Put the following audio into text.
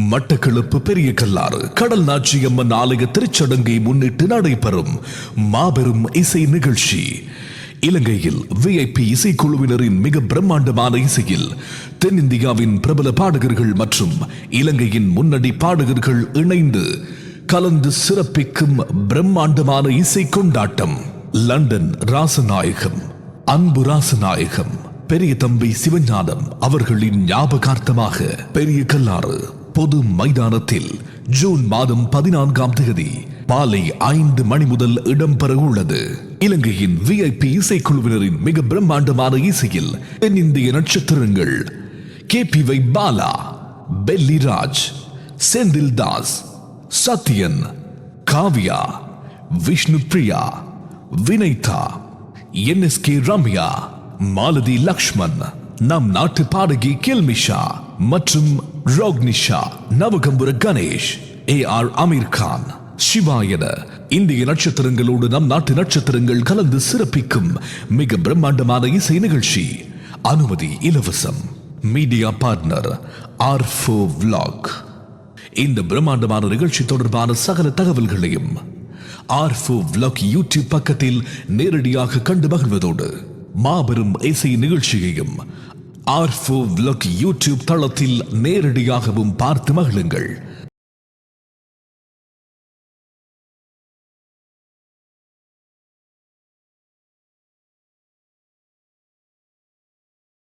மட்டக்களப்பு பெரிய கல்லாறு. கடல் நாச்சியம்மன் ஆலய திருச்சடங்கை முன்னிட்டு நடைபெறும் மாபெரும் இசை நிகழ்ச்சி. இலங்கையில் விஐபி இசைக்குழுவினரின் மிக பிரம்மாண்டமான இசையில் தென்னிந்தியாவின் பிரபல பாடகர்கள் மற்றும் இலங்கையின் முன்னணி பாடகர்கள் இணைந்து கலந்து சிறப்பிக்கும் பிரம்மாண்டமான இசை கொண்டாட்டம். லண்டன் ராசநாயகம் அன்பு ராசநாயகம் பெரிய தம்பி சிவஞானம் அவர்களின் ஞாபகார்த்தமாக பெரிய கல்லாறு. பொது மைதானத்தில் ஜூன் மாதம் பதினான்காம் தேதி பாலை ஐந்து மணி முதல் இடம்பெற உள்ளது. இலங்கையின் விஐபி இசைக்குழுவினரின் மிக பிரம்மாண்டமான இசையில் தென்னிந்திய நட்சத்திரங்கள் கே பி வை பாலா பெல்லி ராஜ் செந்தில் தாஸ் சத்யன் காவ்யா விஷ்ணு பிரியா வினைதா என்எஸ்கே ரம்யா மாலதி லக்ஷ்மன் நம் நாட்டு பாடகி கில்மிஷா மற்றும் ரோக்னிஷா நவகம்புர கணேஷ் ஏ ஆர் அமீர் கான் சிவா என இந்திய நட்சத்திரங்களோடு நம் நாட்டு நட்சத்திரங்கள் கலந்து சிறப்பிக்கும் மிக பிரம்மாண்டமான இசை நிகழ்ச்சி அனுமதி இலவசம். மீடியா பார்ட்னர் ஆர் ஃபோ இந்த பிரம்மாண்டமான நிகழ்ச்சி தொடர்பான சகல தகவல்களையும் ஆர் ஃபோ யூடியூப் பக்கத்தில் நேரடியாக கண்டு மகிழ்வதோடு மாபெரும் இசை நிகழ்ச்சியையும் ஆர் ஃபோ யூடியூப் தளத்தில் நேரடியாகவும் பார்த்து மகிழுங்கள்.